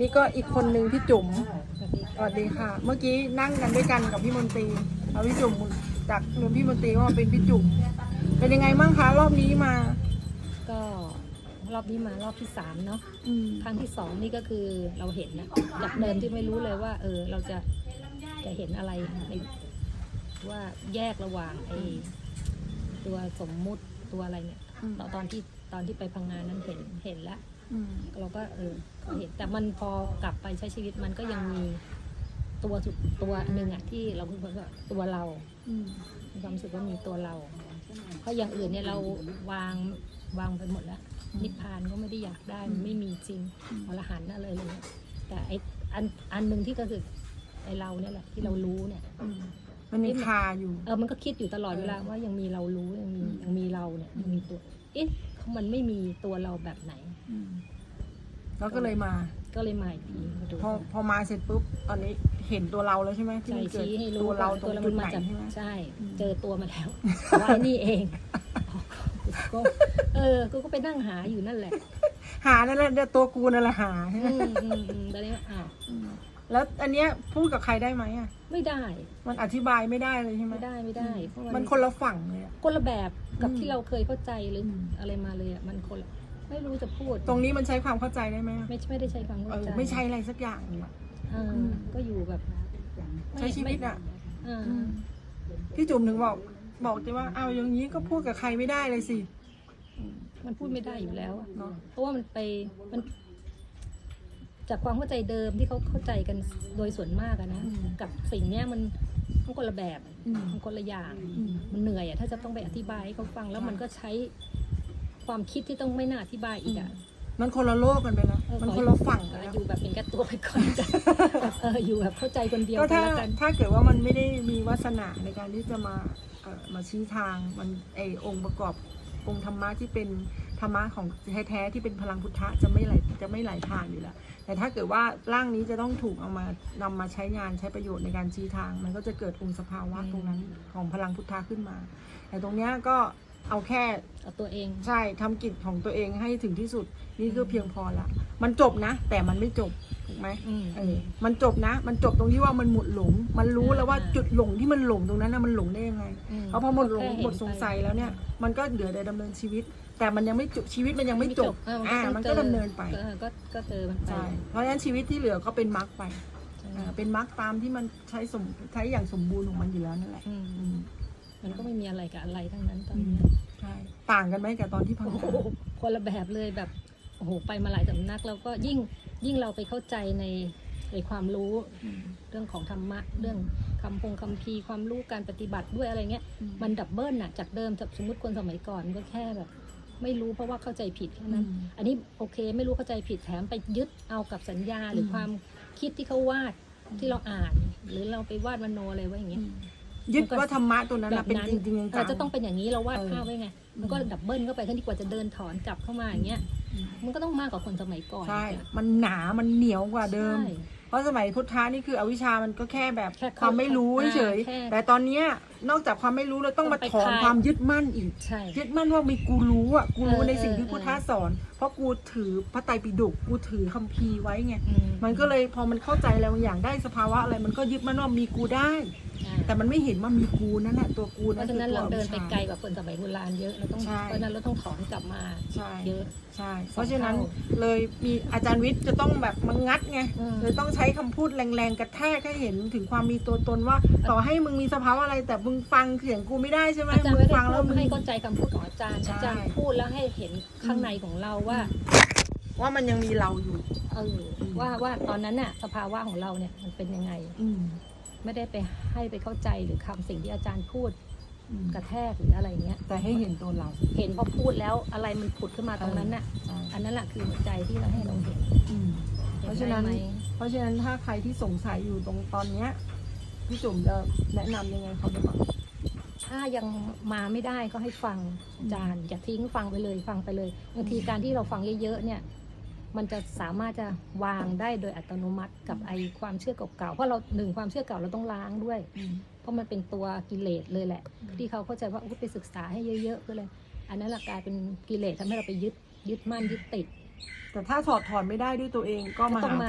นี่ก็อีกคนนึงพี่จุ๋มสวัสดีสวัสดีค่ะ เมื่อกี้นั่งกันด้วยกันกับพี่มนตรีแล้วพี่จุ๋มจากเรือพี่มนตรีก็มาเป็นพี่จุ๋มเป็นยังไงบ้างคะรอบนี้มา ก็รอบนี้มารอบที่สามเนาะอืมครั้งที่สองนี่ก็คือเราเห็นนะจากเดิมที่ไม่รู้เลยว่า เออ เราจะจะเห็นอะไรในว่าแยกระหว่างไอ้ตัวสมมุติตัวอะไรเนี่ยอืมตอนตอนที่ตอนที่ไปพังงานนั้นเห็นเห็นแล้วอืม เราก็เออก็เห็นแต่มันพอกลับไปใช้ชีวิตมันก็ยังมีตัวสุดตัวหนึ่งอะที่เราคือว่าตัวเราอืมมีความรู้สึกว่ามีตัวเรา เพราะอย่างอื่นเนี่ยเราวางวางไปหมดแล้ว นิพพานก็ไม่ได้อยากได้มันไม่มีจริงอรหันต์อะไรเลย แต่ไออันอันหนึ่งที่ก็คือไอเราเนี่ยแหละที่เรารู้เนี่ยอืมมันมีคาอยู่ เออ มันก็คิดอยู่ตลอดเวลาว่ายังมีเรารู้ยังมียังมีเราเนี่ยยังมีตัว เอ๊ะ มันไม่มีตัวเราแบบไหน อืมแล้วก็เลยมา ก็เลยมาอีกทีมาดูพอพอมาเสร็จปุ๊บตอนนี้เห็นตัวเราแล้วใช่ไหมที่ใจมันเกิดชี้ให้รู้ตัวเราตรตัวงเราจุมัดนไหนมาจากใช่ไหม ใช่ อืม เจอตัวมาแล้วว่าไอ้นี่เองก็เออกูก็ไปนั่งหาอยู่นั่นแหละหานั่นแหละเดี๋ยวตัวกูนั่นแหละหาใช่ไหมอืมอืมอืมตอนนี้อ้าวอืม แล้วอันเนี้ยพูดกับใครได้ไหมอะ ไม่ได้ มันอธิบายไม่ได้เลยใช่ไหมไม่ได้ไม่ได้เพราะมันคนละฝั่งเลยอะ คนละแบบกับอืมที่เราเคยเข้าใจหรืออม อะไรมาเลยอะมันคนละไม่รู้จะพูดตรงนี้มันใช้ความเข้าใจได้ไหมอะไม่ไม่ได้ใช้ความเอเข้าอใจไม่ใช่อะไรสักอย่างเลยอะเอออมก็อยู่แบบใช้ชีวิตอะอ่าอืมพี่จุ๋มถึงบอกบอกจะว่าเอาอย่างนี้ก็พูดกับใครไม่ได้เลยสิ มันพูดไม่ได้อยู่แล้วอะเนาะเพราะว่ามันไปมัน จากความเข้าใจเดิมที่เขาเข้าใจกันโดยส่วนมากอะนะ กับสิ่งเนี้ยมันมันคนละแบบอืมมันคนละอย่างอืมมันเหนื่อยอะถ้าจะต้องไปอธิบายให้เขาฟังแล้วมันก็ใช้ความคิดที่ต้องไม่น่าอธิบายอีกอะมันคนละโลกกันไปแล้วเออมันขอคนละฝั่งเอกันอแล้วอยู่แบบเป็นแค่ตัวไปก่อนแบบเอออยู่แบบเข้าใจคนเดียวก็กันถ้าแล้วกันถ้าเกิดว่ามันไม่ได้มีวาสนาในการที่จะมาเอ่อมาชี้ทางมันไอองค์ประกอบองค์ธรรมะที่เป็น ธรรมะของแท้ๆที่เป็นพลังพุทธะจะไม่ไหลจะไม่ไหลผ่านอยู่แล้ว แต่ถ้าเกิดว่าร่างนี้จะต้องถูกเอามานำมาใช้งานใช้ประโยชน์ในการชี้ทาง มันก็จะเกิดองค์สภาวะตรงนั้นของพลังพุทธะขึ้นมา แต่ตรงเนี้ยก็ เอาแค่เอาตัวเอง ใช่ทำกิจของตัวเองให้ถึงที่สุด นี่ก็เพียงพอละ มันจบนะ แต่มันไม่จบถูกไหมอืม เออมันจบนะ มันจบตรงที่ว่ามันหมดหลง มันรู้แล้วว่าอ่าจุดหลงที่มันหลงตรงนั้นนะมันหลงได้ยังไง มเพราะพอหมดหลงแค่เนหมดสงสัยแล้วเนี่ย มันก็เหลือแต่ดำเนินชีวิต แต่มันยังไม่จบชีวิตมันยังไม่จบเอออ่าต้งมันก็จอดำเนินไปเออก็ก็เจอมันไปใช่เพราะฉะนั้นชีวิตที่เหลือก็เป็นมรรคไปใช่อ่าเป็นมรรคตามที่มันใช้สมใช้อย่างสมบูรณ์ของมันอยู่แล้วนั่นแหละอืมอืม มันก็ไม่มีอะไรกับอะไรทั้งนั้นตอนนี้ใช่ต่างกันไหมกับตอนที่พังโอ้โหคนละแบบเลยแบบโอ้โหไปมาหลายสำนักแล้วก็ยิ่งยิ่งเราไปเข้าใจในในความรู้อืมเรื่องของธรรมะเรื่องคำพงคำพีร์ความรู้การปฏิบัติด้วยอะไรเงี้ยอืมมันดับเบิลน่ะจากเดิมสมมติคนสมัยก่อนก็แค่แบบ ไม่รู้เพราะว่าเข้าใจผิดแค่นั้นอืมอันนี้โอเคไม่รู้เข้าใจผิดแถมไปยึดเอากับสัญญาหรืออมความคิดที่เขาวาดที่เราอ่าน หรือเราไปวาดมโนอะไรไว้อย่างเงี้ย ยึดว่าธรรมะตัวนั้นแบน่ะบเป็นนั้นจริงๆจัเรางจะต้องเป็นอย่างนี้เราวาดเออภาพไว้ไง มันก็ดับเบิลเข้าไปขึ้นดีกว่าจะเดินถอนกลับเข้ามาอย่างเงี้ยอืมมันก็ต้องมากกว่าคนสมัยก่อน ใช่อีกอะมันหนา มันเหนียวกว่าเดิมใช่เพราะสมัยพุทธานี่คืออวิชามันก็แค่แบบแค่ความไม่รู้อ่าเฉยแค่แต่ตอนเนี้ยนอกจากความไม่รู้เราต้องมาต้องไปถอนคลายความยึดมั่นอีกใช่ยึดมั่นว่ามีกูรู้อะ กูรู้เออในสิ่งที่เออพุทธาสอน เพราะกูถือพระไตรปิฎก กูถือคัมภีร์ไว้ไงอืมันก็เลยพอมันเข้าใจแล้วอย่างได้สภาวะอะไรมันก็ยึดมั่นว่ามีกูได้อ่า แต่มันไม่เห็นว่ามีกูนั่นแหละตัวกูเพนั่นราะฉะคือนั้นตัวเราอเดิวินไปชาไกลกว่าคนสมัยโบราณเยอะเราต้องใช่เพราะฉะนั้นเราต้องถอนกลับมาใช่ เยอะ ใช่ เพราะฉะนั้นเท่าเลยมีอาจารย์วิทย์จะต้องแบบมางัดไงอืม เลยต้องใช้คำพูดแรงๆกระแทกให้เห็นถึงความมีตัวตนว่า ต่อให้มึงมีสภาวะอะไร แต่มึงฟังเสียงกูไม่ได้ใช่ไหมอาจารย์มึไม่งได้ฟังแล้วพูมึดงให้เข้าใจคำพูดของอาจารย์ใช่อาจารย์พูดแล้วให้เห็นข้างในของเราว่า ว่ามันยังมีเราอยู่ เออว่าว่าตอนนั้นน่ะสภาวะของเราเนี่ยมันเป็นยังไง อืมไม่ได้ไปให้ไปเข้าใจหรือคำสิ่งที่อาจารย์พูดอืมกระแทกหรืออะไรเงี้ย แต่ให้เห็นตัวเรา เห็นพอพูดแล้วอะไรมันผุดขึ้นมาตรงนั้นน่ะใช่อันนั้นแหละคือหัวใจที่เราให้เราเห็นอืมเพราะฉะนั้นห็ได้ไหมเพราะฉะนั้นถ้าใครที่สงสัยอยู่ตรงตอนเนี้ยพี่จุ๋มจะแนะนำยังไงเขาไปบ้างถ้ายังมาไม่ได้ก็ให้ฟังอาจารย์อย่าทิ้งฟังไปเลยฟังไปเลยบางทีการที่เราฟังเยอะๆเนี่ย มันจะสามารถจะวางได้โดยอัตโนมัติกับไอความเชื่อเก่าๆ เพราะเราหนึ่งความเชื่อเก่าเราต้องล้างด้วยอืมเพราะมันเป็นตัวกิเลสเลยแหละอืมที่เขาเข้าใจว่าอุ๊ยไปศึกษาให้เยอะๆก็เลย อันนั้นแหละกลายเป็นกิเลสทำให้เราไปยึดยึดมั่นยึดติด แต่ถ้าถอดถอนไม่ได้ด้วยตัวเองก็มาก็ต้องหาอาจารย์มา